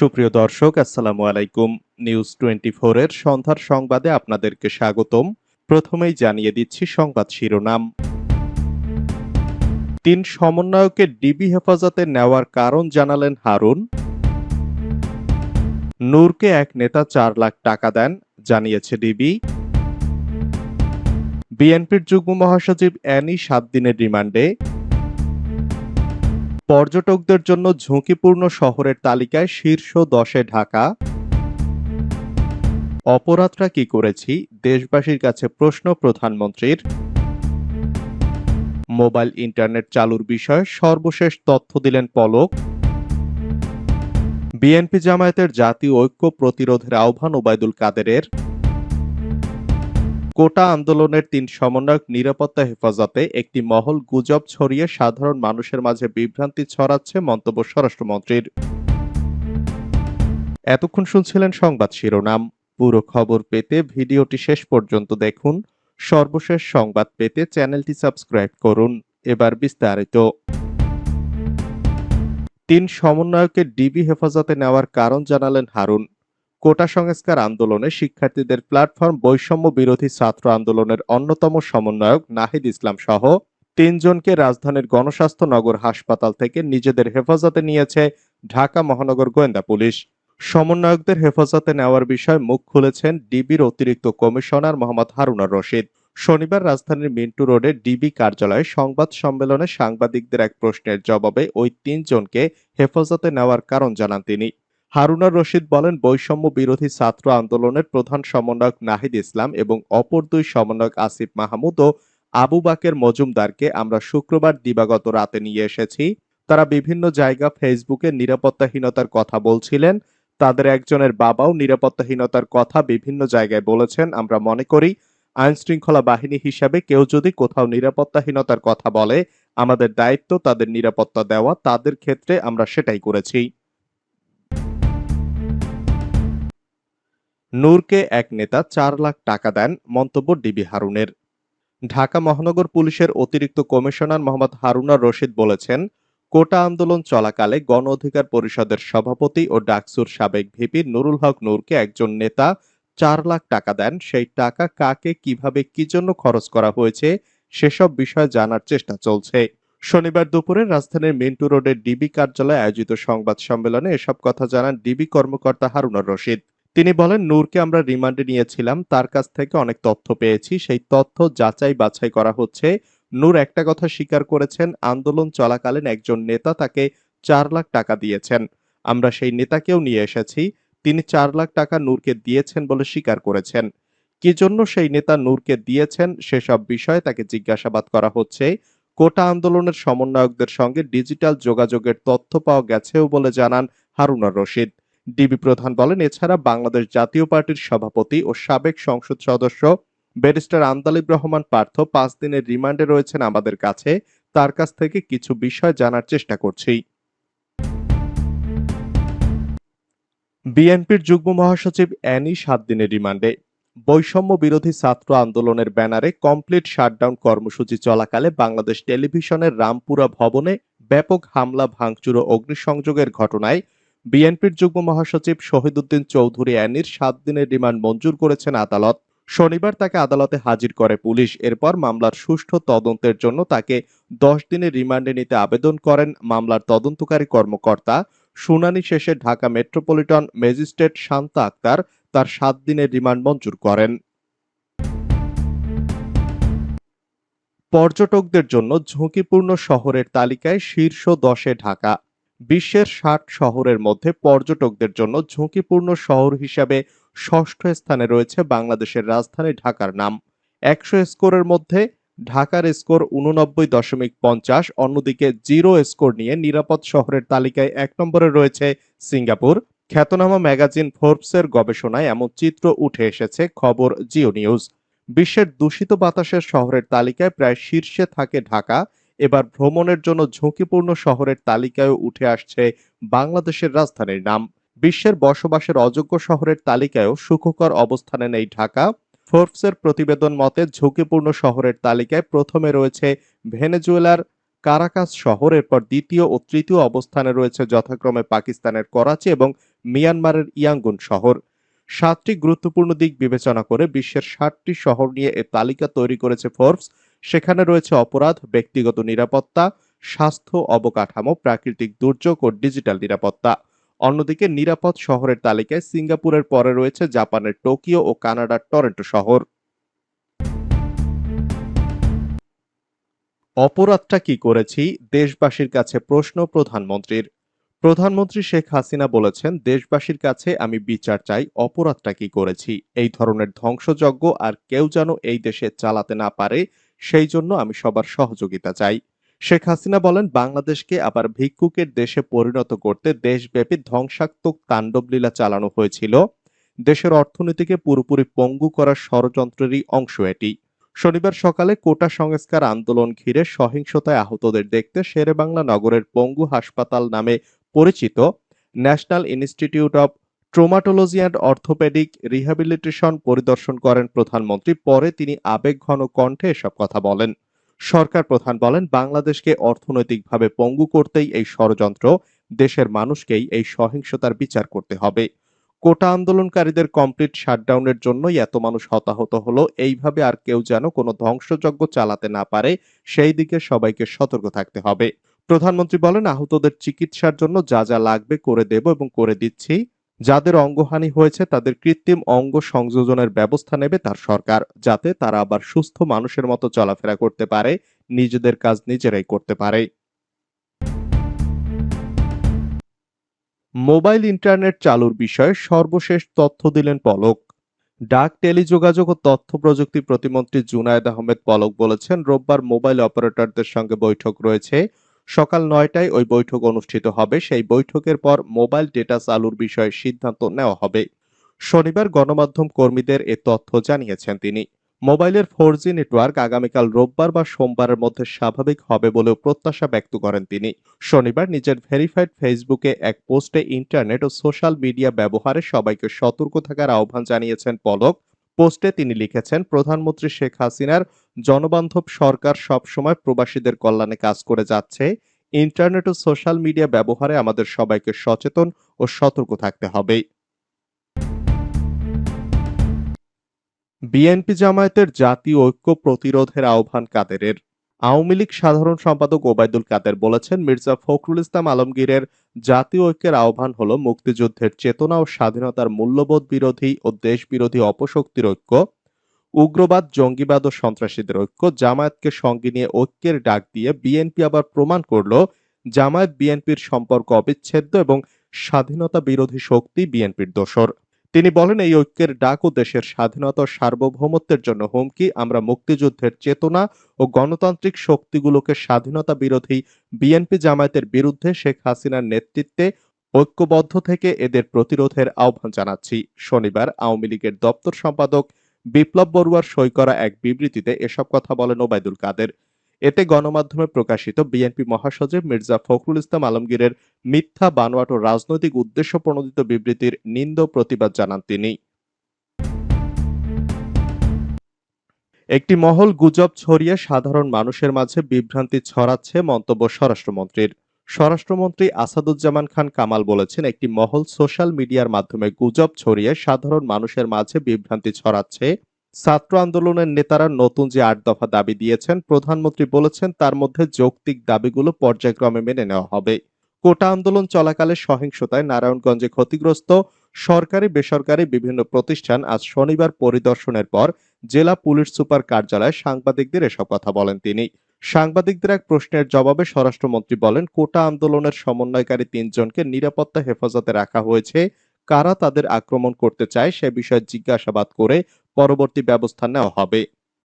সুপ্রিয় দর্শক, আসসালামু আলাইকুম। নিউজ টোয়েন্টি এর সন্ধ্যার সংবাদে আপনাদেরকে স্বাগতম। প্রথমেই জানিয়ে দিচ্ছি সংবাদ শিরোনাম। তিন সমন্বয়কে ডিবি হেফাজতে নেওয়ার কারণ জানালেন হারুন। নূরকে এক নেতা চার লাখ টাকা দেন, জানিয়েছে ডিবি। বিএনপির যুগ্ম মহাসচিব অ্যানি সাত দিনের রিমান্ডে। পর্যটকদের জন্য ঝুঁকিপূর্ণ শহরের তালিকায় শীর্ষ দশে ঢাকা। অপরাধটা কি করেছি? দেশবাসীর কাছে প্রশ্ন প্রধানমন্ত্রীর। মোবাইল ইন্টারনেট চালুর বিষয়ে সর্বশেষ তথ্য দিলেন পলক। বিএনপি জামায়াতের জাতীয় ঐক্য প্রতিরোধের আহ্বান ওবায়দুল কাদেরের। কোটা আন্দোলনের তিন সমন্বয়ক নিরাপত্তা হেফাজতে একটি মহল গুজব ছড়িয়ে সাধারণ মানুষের মাঝে বিভ্রান্তি ছড়াচ্ছে মন্তব্য স্বরাষ্ট্রমন্ত্রীর। এতক্ষণ শুনছিলেন সংবাদ শিরোনাম। পুরো খবর পেতে ভিডিওটি শেষ পর্যন্ত দেখুন। সর্বশেষ সংবাদ পেতে চ্যানেলটি সাবস্ক্রাইব করুন। এবার বিস্তারিত। তিন সমন্বয়কে ডিবি হেফাজতে নেওয়ার কারণ জানালেন হারুন। কোটা সংস্কার আন্দোলনে শিক্ষার্থীদের প্ল্যাটফর্ম বৈষম্য বিরোধী ছাত্র আন্দোলনের অন্যতম সমন্বয়ক নাহিদ ইসলাম সহ তিনজনকে রাজধানীর গণস্বাস্থ্য নগর হাসপাতাল থেকে নিজেদের হেফাজতে নিয়েছে ঢাকা মহানগর গোয়েন্দা পুলিশ। সমন্বয়কদের হেফাজতে নেওয়ার বিষয়ে মুখ খুলেছেন ডিবির অতিরিক্ত কমিশনার মোহাম্মদ হারুনার রশিদ। শনিবার রাজধানীর মিন্টু রোডে ডিবি কার্যালয়ে সংবাদ সম্মেলনে সাংবাদিকদের এক প্রশ্নের জবাবে ওই তিনজনকে হেফাজতে নেওয়ার কারণ জানান তিনি। হারুনার রশিদ বলেন, বৈষম্য বিরোধী ছাত্র আন্দোলনের প্রধান সমন্বয়ক নাহিদ ইসলাম এবং অপর দুই সমন্বয়ক আসিফ মাহমুদ ও আবু বাকের মজুমদারকে আমরা শুক্রবার দিবাগত রাতে নিয়ে এসেছি। তারা বিভিন্ন জায়গা ফেসবুকে নিরাপত্তাহীনতার কথা বলছিলেন। তাদের একজনের বাবাও নিরাপত্তাহীনতার কথা বিভিন্ন জায়গায় বলেছেন। আমরা মনে করি আইন শৃঙ্খলা বাহিনী হিসাবে কেউ যদি কোথাও নিরাপত্তাহীনতার কথা বলে, আমাদের দায়িত্ব তাদের নিরাপত্তা দেওয়া, তাদের ক্ষেত্রে আমরা সেটাই করেছি। নূরকে এক নেতা চার লাখ টাকা দেন, মন্তব্য ডিবি হারুনের। ঢাকা মহানগর পুলিশের অতিরিক্ত কমিশনার মোহাম্মদ হারুনার রশিদ বলেছেন, কোটা আন্দোলন চলাকালে গণ অধিকার পরিষদের সভাপতি ও ডাকসুর সাবেক ভিপি নুরুল হক নূরকে একজন নেতা চার লাখ টাকা দেন, সেই টাকা কাকে, কীভাবে, কি জন্য খরচ করা হয়েছে, সেসব বিষয় জানার চেষ্টা চলছে। শনিবার দুপুরে রাজধানীর মিন্টু রোডের ডিবি কার্যালয়ে আয়োজিত সংবাদ সম্মেলনে এসব কথা জানান ডিবি কর্মকর্তা হারুনার রশিদ। তিনি বলেন, নূরকে আমরা রিমান্ডে নিয়েছিলাম। তার কাছ থেকে অনেক তথ্য পেয়েছি। সেই তথ্য যাচাই বাছাই করা হচ্ছে। নূর একটা কথা স্বীকার করেছেন, আন্দোলন চলাকালীন একজন নেতা তাকে চার লাখ টাকা দিয়েছেন। আমরা সেই নেতাকেও নিয়ে এসেছি। তিনি চার লাখ টাকা নূরকে দিয়েছেন বলে স্বীকার করেছেন। কি জন্য সেই নেতা নূরকে দিয়েছেন সেসব বিষয়ে তাকে জিজ্ঞাসাবাদ করা হচ্ছে। কোটা আন্দোলনের সমন্বয়কদের সঙ্গে ডিজিটাল যোগাযোগের তথ্য পাওয়া গেছেও বলে জানান হারুনার রশিদ। ডিবি প্রধান বলেন, এছাড়া বাংলাদেশ জাতীয় পার্টির সভাপতি ও সাবেক সংসদ সদস্য ব্যারিস্টার আন্দালিব রহমান পার্থ পাঁচ দিনের রিমান্ডে রয়েছেন আমাদের কাছে। তার কাছ থেকে কিছু বিষয় জানার চেষ্টা করছি। বিএনপির যুগ্ম মহাসচিব অ্যানি সাত দিনের রিমান্ডে। বৈষম্য বিরোধী ছাত্র আন্দোলনের ব্যানারে কমপ্লিট শাটডাউন কর্মসূচি চলাকালে বাংলাদেশ টেলিভিশনের রামপুরা ভবনে ব্যাপক হামলা, ভাঙচুর ও অগ্নিসংযোগের ঘটনায় বিএনপির যুগ্ম মহাসচিব শহীদুদ্দিন চৌধুরী অ্যানির সাত দিনের রিমান্ড মঞ্জুর করেছেন আদালত। শনিবার তাকে আদালতে হাজির করে পুলিশ। এরপর মামলার সুষ্ঠু তদন্তের জন্য তাকে দশ দিনের রিমান্ডে নিতে আবেদন করেন মামলার তদন্তকারী কর্মকর্তা। শুনানি শেষে ঢাকা মেট্রোপলিটন ম্যাজিস্ট্রেট শান্তা আক্তার তার সাত দিনের রিমান্ড মঞ্জুর করেন। পর্যটকদের জন্য ঝুঁকিপূর্ণ শহরের তালিকায় শীর্ষ দশে ঢাকা। বিশ্বের ষাট শহরের মধ্যে পর্যটকদের জন্য ঝুঁকিপূর্ণ শহর হিসাবে ষষ্ঠ স্থানে রয়েছে বাংলাদেশের রাজধানী ঢাকার নাম। একশো স্কোরের মধ্যে ঢাকার স্কোর উননব্বই দশমিক পঞ্চাশ, অন্যদিকে জিরো স্কোর নিয়ে নিরাপদ শহরের তালিকায় এক নম্বরে রয়েছে সিঙ্গাপুর। খ্যাতনামা ম্যাগাজিন ফোর্বসের গবেষণায় এমন চিত্র উঠে এসেছে খবর জিও নিউজ। বিশ্বের দূষিত বাতাসের শহরের তালিকায় প্রায় শীর্ষে থাকে ঢাকা। এবার ভ্রমণের জন্য ঝুঁকিপূর্ণ শহরের তালিকায় উঠে আসছে বাংলাদেশের রাজধানীর নাম। বিশ্বের বসবাসের অযোগ্য শহরের তালিকায়ও সুখকর অবস্থানে নেই ঢাকা। ফোর্বসের প্রতিবেদন মতে, ঝুঁকিপূর্ণ শহরের তালিকায় প্রথমে রয়েছে ভেনেজুয়েলার কারাকাস শহর, এরপর দ্বিতীয় ও তৃতীয় অবস্থানে রয়েছে যথাক্রমে পাকিস্তানের করাচি এবং মিয়ানমারের ইয়াঙ্গুন শহর। সাতটি গুরুত্বপূর্ণ দিক বিবেচনা করে বিশ্বের ষাটটি শহর নিয়ে এ তালিকা তৈরি করেছে ফোর্বস। সেখানে রয়েছে অপরাধ, ব্যক্তিগত নিরাপত্তা, স্বাস্থ্য অবকাঠামো, প্রাকৃতিক দুর্যোগ ও ডিজিটাল নিরাপত্তা। অন্যদিকে নিরাপদ শহরের তালিকায় সিঙ্গাপুরের পরে রয়েছে জাপানের টোকিও ও কানাডার টরেন্টো শহর। অপরাধটা কি করেছি? দেশবাসীর কাছে প্রশ্ন প্রধানমন্ত্রীর। প্রধানমন্ত্রী শেখ হাসিনা বলেছেন, দেশবাসীর কাছে আমি বিচার চাই, অপরাধটা কি করেছি? এই ধরনের ধ্বংসযজ্ঞ আর কেউ যেন এই দেশে চালাতে না পারে সেই জন্য আমি সবার সহযোগিতা চাই। শেখ হাসিনা বলেন, বাংলাদেশকে আবার ভিক্ষুকের দেশে পরিণত করতে দেশব্যাপী ধ্বংসাত্মক তাণ্ডবলীলা চালানো হয়েছিল। দেশের অর্থনীতিকে পুরোপুরি পঙ্গু করার ষড়যন্ত্রেরই অংশ এটি। শনিবার সকালে কোটা সংস্কার আন্দোলন ঘিরে সহিংসতায় আহতদের দেখতে শেরেবাংলা নগরের পঙ্গু হাসপাতাল নামে পরিচিত national institute of traumatology and orthopaedic rehabilitation পরিদর্শন করেন প্রধানমন্ত্রী। পরে তিনি আবেগঘন কণ্ঠে এসব কথা বলেন। সরকার প্রধান বলেন, বাংলাদেশকে অর্থনৈতিকভাবে পঙ্গু করতেই এই ষড়যন্ত্র, দেশের মানুষকেই এই সহিংসতার বিচার করতে হবে। কোটা আন্দোলনকারীদের কমপ্লিট শাটডাউনের জন্যই এত মানুষ হতাহত হলো, এইভাবে আর কেউ যেন কোনো ধ্বংসযজ্ঞ চালাতে না পারে, সেই দিকে সবাইকে সতর্ক থাকতে হবে। প্রধানমন্ত্রী বলেন, আহতদের চিকিৎসার জন্য যা যা লাগবে করে দেব এবং করে দিচ্ছি। যাদের অঙ্গহানি হয়েছে, তাদের কৃত্রিম অঙ্গ সংযোজনের ব্যবস্থা নেবে তার সরকার, যাতে তারা আবার সুস্থ মানুষের মতো চলাফেরা করতে পারে, নিজেদের কাজ নিজেরাই করতে পারে। মোবাইল ইন্টারনেট চালুর বিষয়ে সর্বশেষ তথ্য দিলেন পলক। ডাক, টেলিযোগাযোগ ও তথ্য প্রযুক্তি প্রতিমন্ত্রী জুনায়েদ আহমেদ পলক বলেছেন, রোববার মোবাইল অপারেটরদের সঙ্গে বৈঠক রয়েছে। সকাল নয়টায় ওই বৈঠক অনুষ্ঠিত হবে। সেই বৈঠকের পর মোবাইল ডেটা চালুর বিষয়ে সিদ্ধান্ত নেওয়া হবে। শনিবার গণমাধ্যম কর্মীদের এ তথ্য জানিয়েছেন তিনি। মোবাইলের ফোর জি নেটওয়ার্ক আগামীকাল রোববার বা সোমবারের মধ্যে স্বাভাবিক হবে বলেও প্রত্যাশা ব্যক্ত করেন তিনি। শনিবার নিজের ভেরিফাইড ফেসবুকে এক পোস্টে ইন্টারনেট ও সোশ্যাল মিডিয়া ব্যবহারে সবাইকে সতর্ক থাকার আহ্বান জানিয়েছেন পলক। পোস্টে তিনি লিখেছেন, প্রধানমন্ত্রী শেখ হাসিনার জনবান্ধব সরকার সবসময় প্রবাসীদের কল্যাণে কাজ করে যাচ্ছে। ইন্টারনেট ও সোশ্যাল মিডিয়া ব্যবহারে আমাদের সবাইকে সচেতন ও সতর্ক থাকতে হবে। বিএনপি জামায়াতের জাতীয় ঐক্য প্রতিরোধের আহ্বান কাদেরের। আওয়ামী লীগ সাধারণ সম্পাদক ওবায়দুল কাদের বলেছেন, মির্জা ফখরুল ইসলাম আলমগীরের জাতীয় ঐক্যের আহ্বান হল মুক্তিযুদ্ধের চেতনা ও স্বাধীনতার মূল্যবোধ বিরোধী ও দেশ বিরোধী অপশক্তির ঐক্য। উগ্রবাদ, জঙ্গিবাদ ও সন্ত্রাসীদের ঐক্য জামায়াতকে সঙ্গে নিয়ে ঐক্যের ডাক দিয়ে বিএনপি আবার প্রমাণ করল, জামায়াত বিএনপির সম্পর্ক অবিচ্ছেদ্য এবং স্বাধীনতা বিরোধী শক্তি বিএনপির দোসর তিনি বলেন, এই ঐক্যের ডাক ও দেশের স্বাধীনতা সার্বভৌমত্বের জন্য হুমকি, আমরা মুক্তিযুদ্ধের চেতনা ও গণতান্ত্রিক শক্তিগুলোকে স্বাধীনতা বিরোধী বিএনপি জামায়াতের বিরুদ্ধে শেখ হাসিনার নেতৃত্বে ঐক্যবদ্ধ থেকে এদের প্রতিরোধের আহ্বান জানাচ্ছি। শনিবার আওয়ামী লীগের দপ্তর সম্পাদক বিপ্লব বড়ুয়ার সই করা এক বিবৃতিতে এসব কথা বলেন ওবায়দুল কাদের। এতে গণমাধ্যমে প্রকাশিত বিএনপি মহাসচিব মির্জা ফখরুল ইসলাম আলমগীরের মিথ্যা, বানোয়াট ও রাজনৈতিক উদ্দেশ্য প্রণোদিত বিবৃতির নিন্দ প্রতিবাদ জানান তিনি। একটি মহল গুজব ছড়িয়ে সাধারণ মানুষের মাঝে বিভ্রান্তি ছড়াচ্ছে মন্তব্য স্বরাষ্ট্রমন্ত্রীর। স্বরাষ্ট্রমন্ত্রী আসাদুজ্জামান খান কামাল বলেছেন, একটি মহল সোশ্যাল মিডিয়ার মাধ্যমে গুজব ছড়িয়ে সাধারণ মানুষের মাঝে বিভ্রান্তি ছড়াচ্ছে। ছাত্র আন্দোলনের নেতারা নতুন যে আট দফা দাবি দিয়েছেন, প্রধানমন্ত্রী বলেছেন তার মধ্যে যৌক্তিক দাবিগুলো পর্যায়ক্রমে মেনে নেওয়া হবে। কোটা আন্দোলন চলাকালে সহিংসতায় নারায়ণগঞ্জে ক্ষতিগ্রস্ত সরকারি, বেসরকারি বিভিন্ন প্রতিষ্ঠান আজ শনিবার পরিদর্শনের পর জেলা পুলিশ সুপার কার্যালয়ে সাংবাদিকদের এসব কথা বলেন তিনি। সাংবাদিকদের এক প্রশ্নের জবাবে স্বরাষ্ট্রমন্ত্রী বলেন, কোটা আন্দোলনের সমন্বয়কারী তিনজনকে নিরাপত্তা হেফাজতে রাখা হয়েছে। কারা তাদের আক্রমণ করতে চায় সে বিষয়ে জিজ্ঞাসাবাদ করে পরবর্তী ব্যবস্থা নেওয়া হবে।